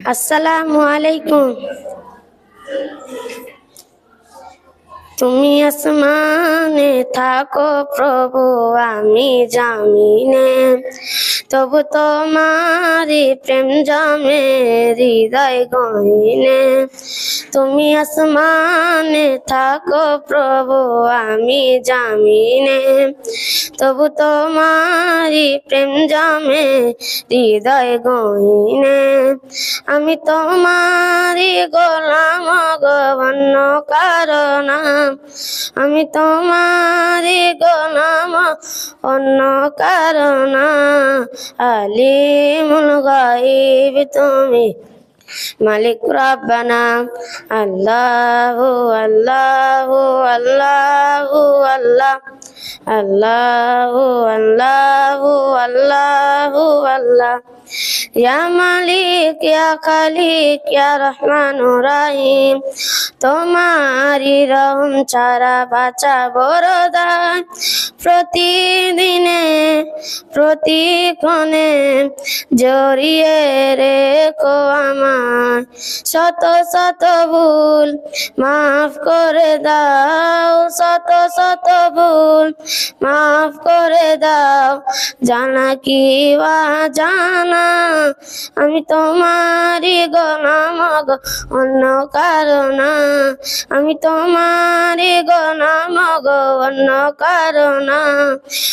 আসসালামু আলাইকুম। তুমি আসমানে থাকো প্রভু আমি জামিনে। তবু তোমারি প্রেম জমে হৃদয় গহিনে। তুমি আসমানে থাকো প্রভু, আমি জামিনে। তবু তোমারি প্রেম জমে হৃদয় গহিনে। আমি তোমারি গোলাম গবন্ন কারণ। আমি তোমারি গোলাম অন্য কারণ। আলিমুল গাইব তুমি মালিক রাব্বানা, আল্লাহু আল্লাহু আল্লাহু, আল্লাহ, আল্লাহু আল্লাহু আল্লাহু, আল্লাহ। ইয়া মালিক, ইয়া খালিক, ইয়া রহমান রাহিম তোমারি রহম ছাড়া বাঁচা বড় দায়। প্রতিদিনে প্রতিক্ষণে জড়িয়ে রেখো আমার। শত শত ভুল মাফ করে দাও, শত শত ভুল মাফ করে দাও। জানা কি বা জানা, আমি তোমারই গো অন্য কারণ। আমি তোমারই গোলাম গো অন্য কারণ।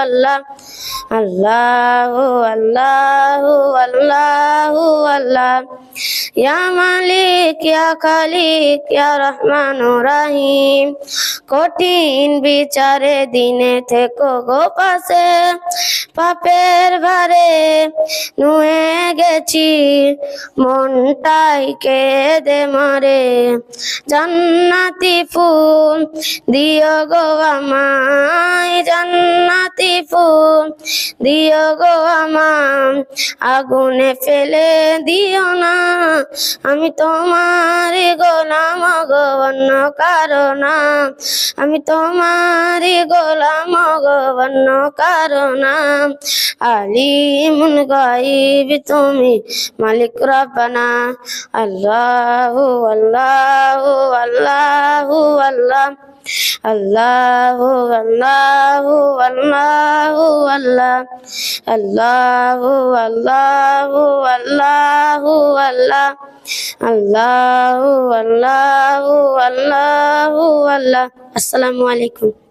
আল্লাহ। আল্লাহু আল্লাহু আল্লাহু, আল্লাহ। ইয়া মালিক, ইয়া খালিক, ইয়া রহমান রাহিম। কঠিন বিচারে দিনে থেকো গো পাশে। পাপের ভারে নুয়ে গেছি, মনটাই কেঁদে মরে। জান্নাতি ফুল দিও গো আমায়। জান্নাতি দিও গো আমায় আগুনে ফেলে দিও না। আমি তোমার গোলাম গো, অন্য কারণ আমি তোমার গোলাম গো, অন্য কারণ আলিমুন গাইব তুমি, মালিক রব্বানা। আল্লাহু আল্লাহু আল্লাহু আল্লাহ। আল্লাহু আল্লাহু আল্লাহু আল্লাহ আল্লাহু আল্লাহু আল্লাহু আল্লাহ আল্লাহু আল্লাহু আল্লাহু আল্লাহ। আসসালামু আলাইকুম।